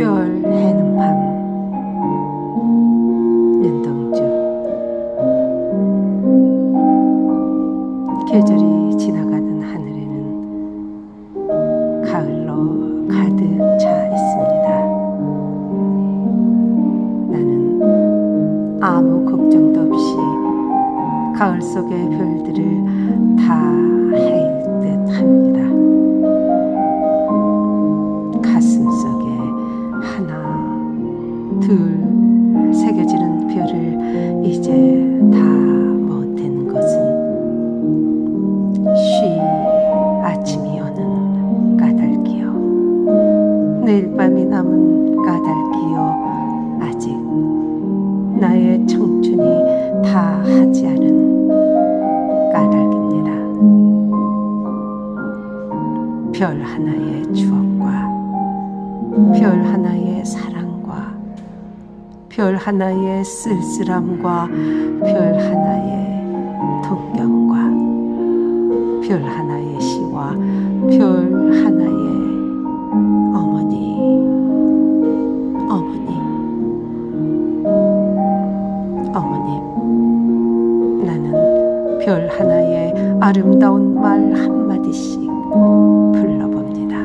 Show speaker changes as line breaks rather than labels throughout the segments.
별 해는 밤 윤동주 계절이 지나가는 하늘에는 가을로 가득 차 있습니다. 나는 아무 걱정도 없이 가을 속의 별들을 다 헤일 듯 합니다. 별 하나의 추억과 별 하나의 사랑과 별 하나의 쓸쓸함과 별 하나의 동경과 별 하나의 시와 별 하나의 어머니 어머니 어머님. 나는 별 하나의 아름다운 말 한마디씩 불러봅니다.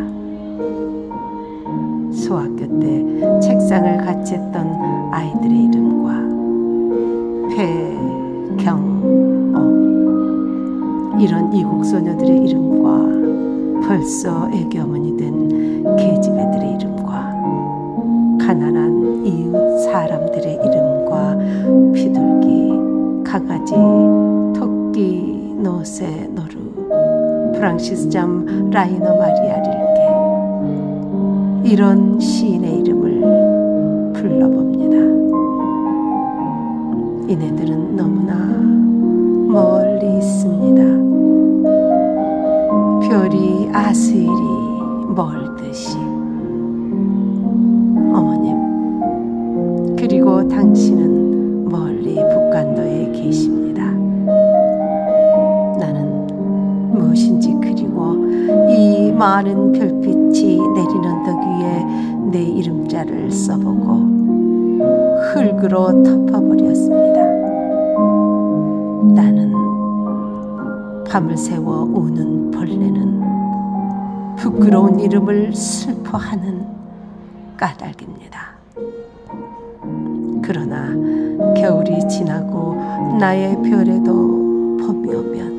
소학교 때 책상을 같이 했던 아이들의 이름과 배경옥 이런 이국 소녀들의 이름과 벌써 애기 어머니 된 계집애들의 이름과 가난한 이웃 사람들의 이름과 비둘기, 강아지, 토끼, 노새, 노루, 프랑시스 잠 라이너 마리아 릴게 이런 시인의 이름을 불러봅니다. 이네들은 너무나 멀리 있습니다. 별이 아스일이 멀듯이 어머님 그리고 당신은 멀리 북간도에 계십니다. 무엇인지 그리워 이 많은 별빛이 내리는 언덕 위에 내 이름자를 써보고 흙으로 덮어버렸습니다. 나는 밤을 새워 우는 벌레는 부끄러운 이름을 슬퍼하는 까닭입니다. 그러나 겨울이 지나고 나의 별에도 봄이 오면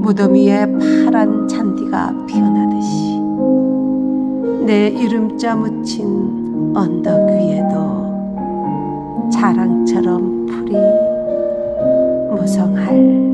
무덤 위에 파란 잔디가 피어나듯이 내 이름자 묻힌 언덕 위에도 자랑처럼 풀이 무성할